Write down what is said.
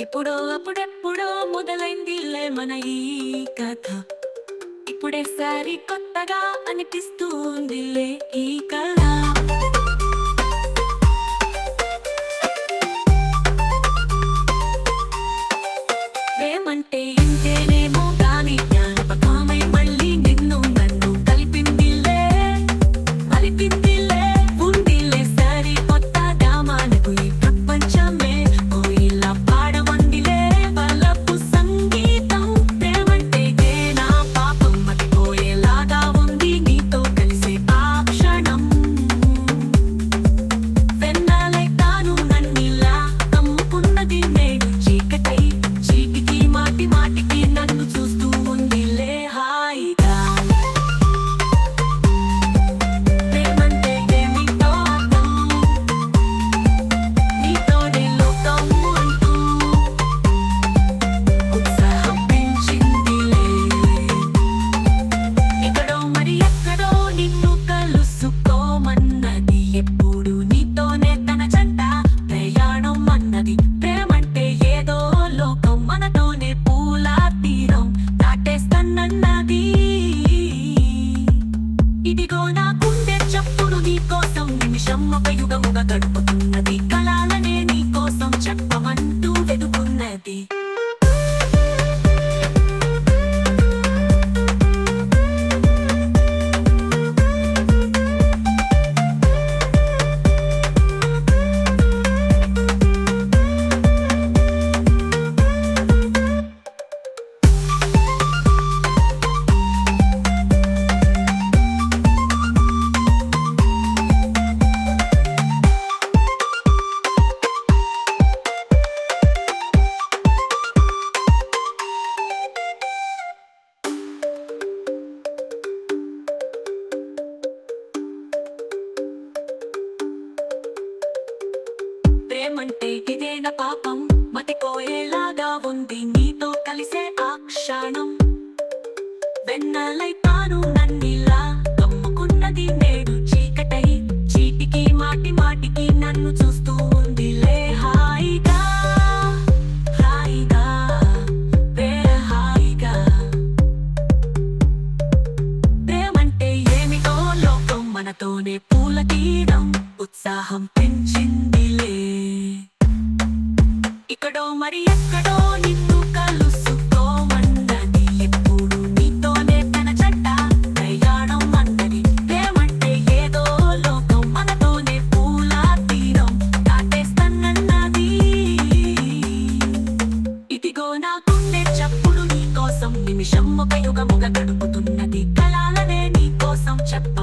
ఎప్పుడో అప్పుడెప్పుడో మొదలైందిలే మన ఈ కథ. ఇప్పుడే సారి కొత్తగా అనిపిస్తుందిలే ఈ కళ. ఏమంటే నా గుండె చప్పుడు నీ కోసం నిమిషం ఒక యుగముగా గడుపుతున్నది. కళాలనే నీ కోసం చెప్పమంటూ వెదుకున్నది. ప్రేమంటే ఇదేన పాపం. మతిపోయేలాగా ఉంది నీతో కలిసే ఆ క్షణం. వెన్నలైతాను నన్నిలా కమ్ముకున్నది నేడు చీకటై చీటికి మాటి మాటికి నన్ను చూస్తూ ఉందిలే హాయిగా హాయిగా వేరే హాయిగా. ప్రేమంటే ఏమిటో లోకం మనతోనే పూల తీరం. ఉత్సాహం పెంచింది మరి ఎక్కడో నిన్ను కలుసుకోమందని ఎప్పుడు నీతోనే తన చెడ్డ ప్రయాణం అందరి ప్రేమంటే ఏదో లోకం మనతోనే పూలా తీరం దాటేస్తానన్నది ఇదిగో నాకుండే చప్పుడు నీకోసం నిమిషం ఒక యుగముగా గడుపుతున్నది. కళాలనే నీకోసం చెప్ప